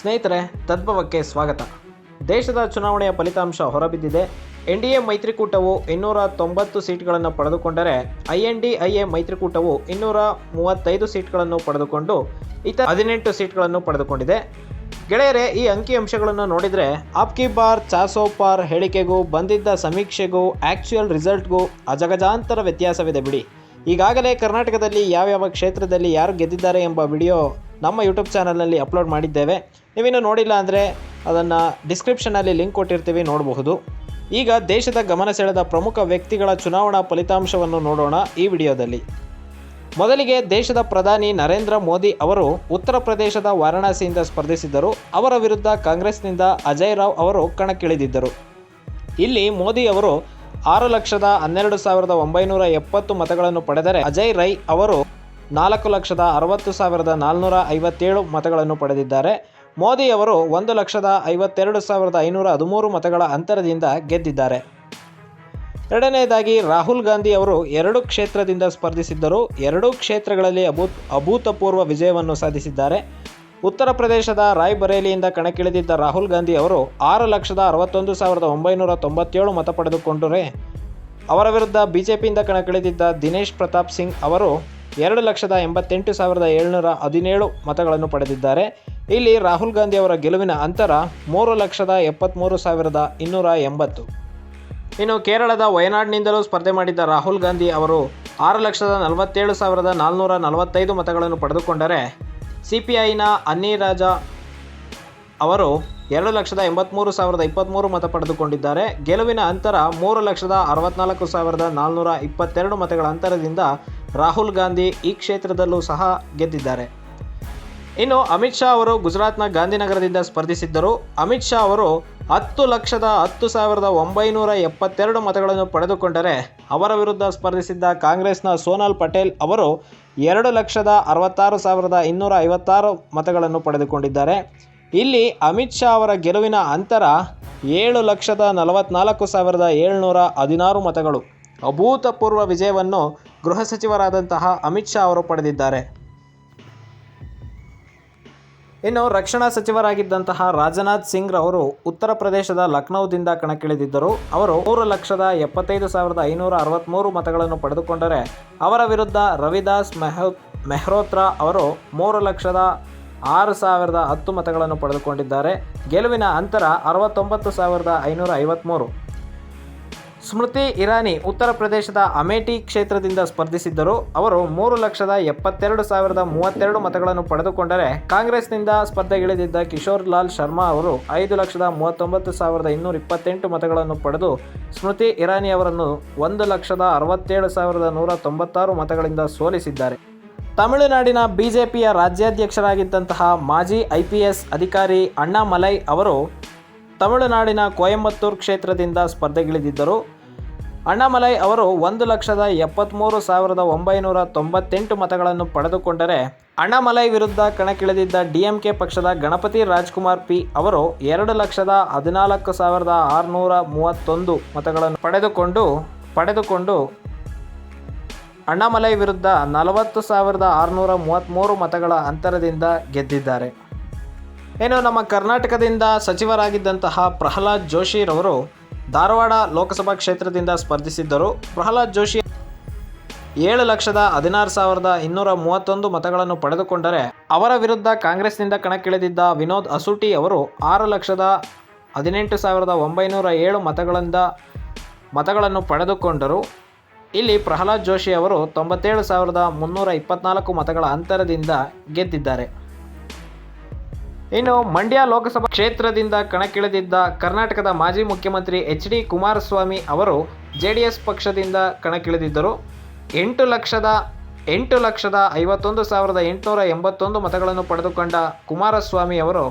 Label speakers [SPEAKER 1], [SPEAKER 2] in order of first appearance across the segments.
[SPEAKER 1] ಸ್ನೇಹಿತರೆ, ತದ್ಭವಕ್ಕೆ ಸ್ವಾಗತ. ದೇಶದ ಚುನಾವಣೆಯ ಫಲಿತಾಂಶ ಹೊರಬಿದ್ದಿದೆ. ಎನ್ ಡಿ ಎ ಮೈತ್ರಿಕೂಟವು ಇನ್ನೂರ ತೊಂಬತ್ತು ಸೀಟ್ಗಳನ್ನು ಪಡೆದುಕೊಂಡರೆ, I N D I A ಮೈತ್ರಿಕೂಟವು ಇನ್ನೂರ ಮೂವತ್ತೈದು ಸೀಟ್ಗಳನ್ನು ಪಡೆದುಕೊಂಡು, ಇತರ ಹದಿನೆಂಟು ಸೀಟ್ಗಳನ್ನು ಪಡೆದುಕೊಂಡಿದೆ. ಗೆಳೆಯರೆ, ಈ ಅಂಕಿಅಂಶಗಳನ್ನು ನೋಡಿದರೆ, ಆಪ್ಕಿ ಬಾರ್, ಚಾಸೋ ಪಾರ್ ಹೇಳಿಕೆಗೂ ಬಂದಿದ್ದ ಸಮೀಕ್ಷೆಗೂ ಆ್ಯಕ್ಚುಯಲ್ ರಿಸಲ್ಟ್ಗೂ ಅಜಗಜಾಂತರ ವ್ಯತ್ಯಾಸವಿದೆ ಬಿಡಿ. ಈಗಾಗಲೇ ಕರ್ನಾಟಕದಲ್ಲಿ ಯಾವ್ಯಾವ ಕ್ಷೇತ್ರದಲ್ಲಿ ಯಾರು ಗೆದ್ದಿದ್ದಾರೆ ಎಂಬ ವಿಡಿಯೋ ನಮ್ಮ ಯೂಟ್ಯೂಬ್ ಚಾನಲ್ನಲ್ಲಿ ಅಪ್ಲೋಡ್ ಮಾಡಿದ್ದೇವೆ. ನೀವಿನ್ನೂ ನೋಡಿಲ್ಲ ಅಂದರೆ ಅದನ್ನು ಡಿಸ್ಕ್ರಿಪ್ಷನಲ್ಲಿ ಲಿಂಕ್ ಕೊಟ್ಟಿರ್ತೀವಿ, ನೋಡಬಹುದು. ಈಗ ದೇಶದ ಗಮನ ಸೆಳೆದ ಪ್ರಮುಖ ವ್ಯಕ್ತಿಗಳ ಚುನಾವಣಾ ಫಲಿತಾಂಶವನ್ನು ನೋಡೋಣ ಈ ವಿಡಿಯೋದಲ್ಲಿ. ಮೊದಲಿಗೆ ದೇಶದ ಪ್ರಧಾನಿ ನರೇಂದ್ರ ಮೋದಿ ಅವರು ಉತ್ತರ ಪ್ರದೇಶದ ವಾರಾಣಸಿಯಿಂದ ಸ್ಪರ್ಧಿಸಿದ್ದರು. ಅವರ ವಿರುದ್ಧ ಕಾಂಗ್ರೆಸ್ನಿಂದ ಅಜಯ್ ರಾವ್ ಅವರು ಕಣಕ್ಕಿಳಿದಿದ್ದರು. ಇಲ್ಲಿ ಮೋದಿ ಅವರು ಆರು ಲಕ್ಷದ ಹನ್ನೆರಡು ಸಾವಿರದ ಒಂಬೈನೂರ ಎಪ್ಪತ್ತು ಮತಗಳನ್ನು ಪಡೆದರೆ ಅಜಯ್ ರೈ ಅವರು ನಾಲ್ಕು ಲಕ್ಷದ ಅರವತ್ತು ಸಾವಿರದ ನಾಲ್ನೂರ ಐವತ್ತೇಳು ಮತಗಳನ್ನು ಪಡೆದಿದ್ದಾರೆ. ಮೋದಿ ಅವರು ಒಂದು ಲಕ್ಷದ ಐವತ್ತೆರಡು ಸಾವಿರದ ಐನೂರ ಹದಿಮೂರು ಮತಗಳ ಅಂತರದಿಂದ ಗೆದ್ದಿದ್ದಾರೆ. ಎರಡನೆಯದಾಗಿ ರಾಹುಲ್ ಗಾಂಧಿ ಅವರು ಎರಡು ಕ್ಷೇತ್ರದಿಂದ ಸ್ಪರ್ಧಿಸಿದ್ದರು. ಎರಡೂ ಕ್ಷೇತ್ರಗಳಲ್ಲಿ ಅಭೂತ್, ಅಭೂತಪೂರ್ವ ವಿಜಯವನ್ನು ಸಾಧಿಸಿದ್ದಾರೆ. ಉತ್ತರ ಪ್ರದೇಶದ ರಾಯ್ಬರೇಲಿಯಿಂದ ಕಣಕ್ಕಿಳಿದಿದ್ದ ರಾಹುಲ್ ಗಾಂಧಿ ಅವರು ಆರು ಲಕ್ಷದ ಅರವತ್ತೊಂದು ಸಾವಿರದ ಒಂಬೈನೂರ ತೊಂಬತ್ತೇಳು ಮತ ಪಡೆದುಕೊಂಡರೆ ಅವರ ವಿರುದ್ಧ ಬಿಜೆಪಿಯಿಂದ ಕಣಕ್ಕಿಳಿದಿದ್ದ ದಿನೇಶ್ ಪ್ರತಾಪ್ ಸಿಂಗ್ ಅವರು ಎರಡು ಲಕ್ಷದ ಎಂಬತ್ತೆಂಟು ಸಾವಿರದ ಏಳ್ನೂರ ಹದಿನೇಳು ಮತಗಳನ್ನು ಪಡೆದಿದ್ದಾರೆ. ಇಲ್ಲಿ ರಾಹುಲ್ ಗಾಂಧಿ ಅವರ ಗೆಲುವಿನ ಅಂತರ ಮೂರು ಲಕ್ಷದ ಎಪ್ಪತ್ತ್ಮೂರು ಸಾವಿರದ ಇನ್ನೂರ ಎಂಬತ್ತು. ಇನ್ನು ಕೇರಳದ ವಯನಾಡ್ನಿಂದಲೂ ಸ್ಪರ್ಧೆ ಮಾಡಿದ್ದ ರಾಹುಲ್ ಗಾಂಧಿ ಅವರು ಆರು ಲಕ್ಷದ ನಲವತ್ತೇಳು ಸಾವಿರದ ನಾಲ್ನೂರ ನಲವತ್ತೈದು ಮತಗಳನ್ನು ಪಡೆದುಕೊಂಡರೆ ಸಿ ಪಿ ಐನ ಅನ್ನಿ ರಾಜ ಅವರು ಎರಡು ಲಕ್ಷದ ಎಂಬತ್ತ್ಮೂರು ಸಾವಿರದ ಇಪ್ಪತ್ತ್ಮೂರು ಮತ ಪಡೆದುಕೊಂಡಿದ್ದಾರೆ. ಗೆಲುವಿನ ಅಂತರ ಮೂರು ಲಕ್ಷದ ಅರವತ್ನಾಲ್ಕು ಸಾವಿರದ ನಾಲ್ನೂರ ಇಪ್ಪತ್ತೆರಡು ಮತಗಳ ಅಂತರದಿಂದ ರಾಹುಲ್ ಗಾಂಧಿ ಈ ಕ್ಷೇತ್ರದಲ್ಲೂ ಸಹ ಗೆದ್ದಿದ್ದಾರೆ. ಇನ್ನು ಅಮಿತ್ ಶಾ ಅವರು ಗುಜರಾತ್ನ ಗಾಂಧಿನಗರದಿಂದ ಸ್ಪರ್ಧಿಸಿದ್ದರು. ಅಮಿತ್ ಶಾ ಅವರು ಹತ್ತು ಲಕ್ಷದ ಹತ್ತು ಸಾವಿರದ ಒಂಬೈನೂರ ಎಪ್ಪತ್ತೆರಡು ಮತಗಳನ್ನು ಪಡೆದುಕೊಂಡರೆ ಅವರ ವಿರುದ್ಧ ಸ್ಪರ್ಧಿಸಿದ್ದ ಕಾಂಗ್ರೆಸ್ನ ಸೋನಾಲ್ ಪಟೇಲ್ ಅವರು ಎರಡು ಲಕ್ಷದ ಅರವತ್ತಾರು ಸಾವಿರದ ಇನ್ನೂರ ಐವತ್ತಾರು ಮತಗಳನ್ನು ಪಡೆದುಕೊಂಡಿದ್ದಾರೆ. ಇಲ್ಲಿ ಅಮಿತ್ ಶಾ ಅವರ ಗೆಲುವಿನ ಅಂತರ ಏಳು ಲಕ್ಷದ ನಲವತ್ನಾಲ್ಕು ಸಾವಿರದ ಏಳ್ನೂರ ಹದಿನಾರು ಮತಗಳು. ಅಭೂತಪೂರ್ವ ವಿಜಯವನ್ನು ಗೃಹ ಸಚಿವರಾದಂತಹ ಅಮಿತ್ ಶಾ ಅವರು ಪಡೆದಿದ್ದಾರೆ. ಇನ್ನು ರಕ್ಷಣಾ ಸಚಿವರಾಗಿದ್ದಂತಹ ರಾಜನಾಥ್ ಸಿಂಗ್ ಅವರು ಉತ್ತರ ಪ್ರದೇಶದ ಲಖನೌದಿಂದ ಕಣಕ್ಕಿಳಿದಿದ್ದರು. ಅವರು ಮೂರು ಲಕ್ಷದ ಎಪ್ಪತ್ತೈದು ಸಾವಿರದ ಐನೂರ ಅರವತ್ತ್ಮೂರು ಮತಗಳನ್ನು ಪಡೆದುಕೊಂಡರೆ ಅವರ ವಿರುದ್ಧ ರವಿದಾಸ್ ಮೆಹೋ, ಮೆಹ್ರೋತ್ರಾ ಅವರು ಮೂರು ಲಕ್ಷದ ಆರು ಸಾವಿರದ ಹತ್ತು ಮತಗಳನ್ನು ಪಡೆದುಕೊಂಡಿದ್ದಾರೆ. ಗೆಲುವಿನ ಅಂತರ ಅರವತ್ತೊಂಬತ್ತು ಸಾವಿರದ ಐನೂರ ಐವತ್ತ್ಮೂರು ಸ್ಮೃತಿ ಇರಾನಿ ಉತ್ತರ ಪ್ರದೇಶದ ಅಮೇಠಿ ಕ್ಷೇತ್ರದಿಂದ ಸ್ಪರ್ಧಿಸಿದ್ದರು. ಅವರು ಮೂರು ಲಕ್ಷದ ಎಪ್ಪತ್ತೆರಡು ಸಾವಿರದ ಮೂವತ್ತೆರಡು ಮತಗಳನ್ನು ಪಡೆದುಕೊಂಡರೆ ಕಾಂಗ್ರೆಸ್ನಿಂದ ಸ್ಪರ್ಧೆಗಿಳಿದಿದ್ದ ಕಿಶೋರ್ ಲಾಲ್ ಶರ್ಮಾ ಅವರು ಐದು ಲಕ್ಷದ ಮೂವತ್ತೊಂಬತ್ತು ಸಾವಿರದ ಇನ್ನೂರ ಇಪ್ಪತ್ತೆಂಟು ಮತಗಳನ್ನು ಪಡೆದು ಸ್ಮೃತಿ ಇರಾನಿ ಅವರನ್ನು ಒಂದು ಲಕ್ಷದ ಅರವತ್ತೇಳು ಸಾವಿರದ ನೂರ ತೊಂಬತ್ತಾರು ಮತಗಳಿಂದ ಸೋಲಿಸಿದ್ದಾರೆ. ತಮಿಳುನಾಡಿನ ಬಿಜೆಪಿಯ ರಾಜ್ಯಾಧ್ಯಕ್ಷರಾಗಿದ್ದಂತಹ ಮಾಜಿ ಐ ಪಿ ಎಸ್ ಅಧಿಕಾರಿ ಅಣ್ಣಾಮಲೈ ಅವರು ತಮಿಳುನಾಡಿನ ಕೊಯಂಬತ್ತೂರು ಕ್ಷೇತ್ರದಿಂದ ಸ್ಪರ್ಧೆಗಿಳಿದಿದ್ದರು. ಅಣ್ಣಾಮಲೈ ಅವರು ಒಂದು ಲಕ್ಷದ ಎಪ್ಪತ್ತ್ಮೂರು ಸಾವಿರದ ಒಂಬೈನೂರ ತೊಂಬತ್ತೆಂಟು ಮತಗಳನ್ನು ಪಡೆದುಕೊಂಡರೆ ಅಣ್ಣಾಮಲೈ ವಿರುದ್ಧ ಕಣಕ್ಕಿಳಿದಿದ್ದ ಡಿಎಂಕೆ ಪಕ್ಷದ ಗಣಪತಿ ರಾಜ್ಕುಮಾರ್ ಪಿ ಅವರು ಎರಡು ಲಕ್ಷದ ಹದಿನಾಲ್ಕು ಸಾವಿರದ ಆರುನೂರ ಮೂವತ್ತೊಂದು ಮತಗಳನ್ನು ಪಡೆದುಕೊಂಡು ಪಡೆದುಕೊಂಡು ಅಣ್ಣಾಮಲೈ ವಿರುದ್ಧ ನಲವತ್ತು ಸಾವಿರದ ಆರುನೂರ ಮೂವತ್ತ್ಮೂರು ಮತಗಳ ಅಂತರದಿಂದ ಗೆದ್ದಿದ್ದಾರೆ. ಏನು ನಮ್ಮ ಕರ್ನಾಟಕದಿಂದ ಸಚಿವರಾಗಿದ್ದಂತಹ ಪ್ರಹ್ಲಾದ್ ಜೋಶಿರವರು ಧಾರವಾಡ ಲೋಕಸಭಾ ಕ್ಷೇತ್ರದಿಂದ ಸ್ಪರ್ಧಿಸಿದ್ದರು ಪ್ರಹ್ಲಾದ್ ಜೋಶಿ. ಏಳು ಲಕ್ಷದ ಹದಿನಾರು ಸಾವಿರದ ಇನ್ನೂರ ಮೂವತ್ತೊಂದು ಮತಗಳನ್ನು ಪಡೆದುಕೊಂಡರೆ ಅವರ ವಿರುದ್ಧ ಕಾಂಗ್ರೆಸ್ನಿಂದ ಕಣಕ್ಕಿಳಿದಿದ್ದ ವಿನೋದ್ ಅಸೂಟಿ ಅವರು ಆರು ಲಕ್ಷದ ಹದಿನೆಂಟು ಸಾವಿರದ ಒಂಬೈನೂರ ಏಳು ಮತಗಳಿಂದ ಮತಗಳನ್ನು ಪಡೆದುಕೊಂಡರು. ಇಲ್ಲಿ ಪ್ರಹ್ಲಾದ್ ಜೋಶಿ ಅವರು ತೊಂಬತ್ತೇಳು ಸಾವಿರದ ಮುನ್ನೂರ ಇಪ್ಪತ್ನಾಲ್ಕು ಮತಗಳ ಅಂತರದಿಂದ ಗೆದ್ದಿದ್ದಾರೆ. ಇನ್ನು ಮಂಡ್ಯ ಲೋಕಸಭಾ ಕ್ಷೇತ್ರದಿಂದ ಕಣಕ್ಕಿಳಿದಿದ್ದ ಕರ್ನಾಟಕದ ಮಾಜಿ ಮುಖ್ಯಮಂತ್ರಿ ಎಚ್ ಡಿ ಕುಮಾರಸ್ವಾಮಿ ಅವರು ಜೆ ಡಿ ಎಸ್ ಪಕ್ಷದಿಂದ ಕಣಕ್ಕಿಳಿದಿದ್ದರು. ಎಂಟು ಲಕ್ಷದ ಎಂಟು ಲಕ್ಷದ ಐವತ್ತೊಂದು ಸಾವಿರದ ಎಂಟುನೂರ ಎಂಬತ್ತೊಂದು ಮತಗಳನ್ನು ಪಡೆದುಕೊಂಡ ಕುಮಾರಸ್ವಾಮಿ ಅವರು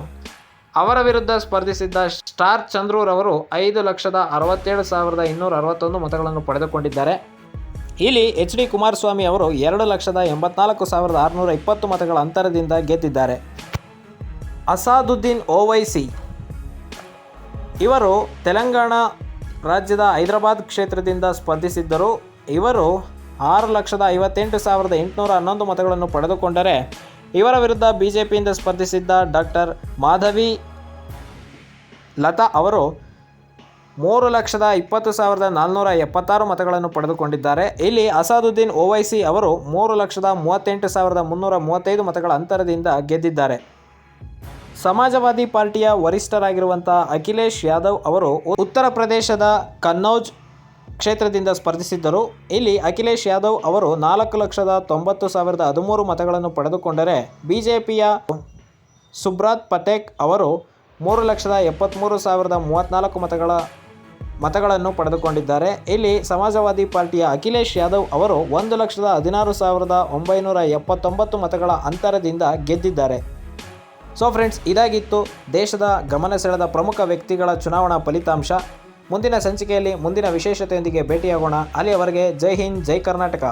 [SPEAKER 1] ಅವರ ವಿರುದ್ಧ ಸ್ಪರ್ಧಿಸಿದ್ದ ಸ್ಟಾರ್ ಚಂದ್ರೂರವರು ಐದು ಲಕ್ಷದ ಅರವತ್ತೇಳು ಸಾವಿರದ ಇನ್ನೂರ ಅರವತ್ತೊಂದು ಮತಗಳನ್ನು ಪಡೆದುಕೊಂಡಿದ್ದಾರೆ. ಇಲ್ಲಿ ಎಚ್ ಡಿ ಕುಮಾರಸ್ವಾಮಿ ಅವರು ಎರಡು ಲಕ್ಷದ ಎಂಬತ್ನಾಲ್ಕು ಸಾವಿರದ ಆರುನೂರ ಇಪ್ಪತ್ತು ಮತಗಳ ಅಂತರದಿಂದ ಗೆದ್ದಿದ್ದಾರೆ. ಅಸಾದುದ್ದೀನ್ ಓವೈಸಿ. ಇವರು ತೆಲಂಗಾಣ ರಾಜ್ಯದ ಹೈದರಾಬಾದ್ ಕ್ಷೇತ್ರದಿಂದ ಸ್ಪರ್ಧಿಸಿದ್ದರು. ಇವರು ಆರು ಲಕ್ಷದ ಐವತ್ತೆಂಟು ಸಾವಿರದ ಎಂಟುನೂರ ಹನ್ನೊಂದು ಮತಗಳನ್ನು ಪಡೆದುಕೊಂಡರೆ, ಇವರ ವಿರುದ್ಧ ಬಿ ಜೆ ಪಿಯಿಂದ ಸ್ಪರ್ಧಿಸಿದ್ದ ಡಾಕ್ಟರ್ ಮಾಧವಿ ಲತಾ ಅವರು ಮೂರು ಲಕ್ಷದ ಇಪ್ಪತ್ತು ಸಾವಿರದ ನಾಲ್ನೂರ ಎಪ್ಪತ್ತಾರು ಮತಗಳನ್ನು ಪಡೆದುಕೊಂಡಿದ್ದಾರೆ. ಇಲ್ಲಿ ಅಸಾದುದ್ದೀನ್ ಓವೈಸಿ ಅವರು ಮೂರು ಲಕ್ಷದ ಮೂವತ್ತೆಂಟು ಸಾವಿರದ ಮುನ್ನೂರ ಮೂವತ್ತೈದು ಮತಗಳ ಅಂತರದಿಂದ ಗೆದ್ದಿದ್ದಾರೆ. ಸಮಾಜವಾದಿ ಪಾರ್ಟಿಯ ವರಿಷ್ಠರಾಗಿರುವಂಥ ಅಖಿಲೇಶ್ ಯಾದವ್ ಅವರು ಉತ್ತರ ಪ್ರದೇಶದ ಕನ್ನೌಜ್ ಕ್ಷೇತ್ರದಿಂದ ಸ್ಪರ್ಧಿಸಿದ್ದರು. ಇಲ್ಲಿ ಅಖಿಲೇಶ್ ಯಾದವ್ ಅವರು ನಾಲ್ಕು ಲಕ್ಷದ ತೊಂಬತ್ತು ಸಾವಿರದ ಹದಿಮೂರು ಮತಗಳನ್ನು ಪಡೆದುಕೊಂಡರೆ ಬಿಜೆಪಿಯ ಸುಬ್ರಾತ್ ಪಟೇಕ್ ಅವರು ಮೂರು ಲಕ್ಷದ ಎಪ್ಪತ್ತ್ಮೂರು ಸಾವಿರದ ಮೂವತ್ತ್ನಾಲ್ಕು ಮತಗಳ ಮತಗಳನ್ನು ಪಡೆದುಕೊಂಡಿದ್ದಾರೆ. ಇಲ್ಲಿ ಸಮಾಜವಾದಿ ಪಾರ್ಟಿಯ ಅಖಿಲೇಶ್ ಯಾದವ್ ಅವರು ಒಂದು ಲಕ್ಷದ ಹದಿನಾರು ಸಾವಿರದ ಒಂಬೈನೂರ ಎಪ್ಪತ್ತೊಂಬತ್ತು ಮತಗಳ ಅಂತರದಿಂದ ಗೆದ್ದಿದ್ದಾರೆ. ಸೊ ಫ್ರೆಂಡ್ಸ್ ಇದಾಗಿತ್ತು ದೇಶದ ಗಮನ ಸೆಳೆದ ಪ್ರಮುಖ ವ್ಯಕ್ತಿಗಳ ಚುನಾವಣಾ ಫಲಿತಾಂಶ. ಮುಂದಿನ ಸಂಚಿಕೆಯಲ್ಲಿ ಮುಂದಿನ ವಿಶೇಷತೆಯೊಂದಿಗೆ ಭೇಟಿಯಾಗೋಣ. ಅಲ್ಲಿಯವರೆಗೆ ಜೈ ಹಿಂದ್, ಜೈ ಕರ್ನಾಟಕ.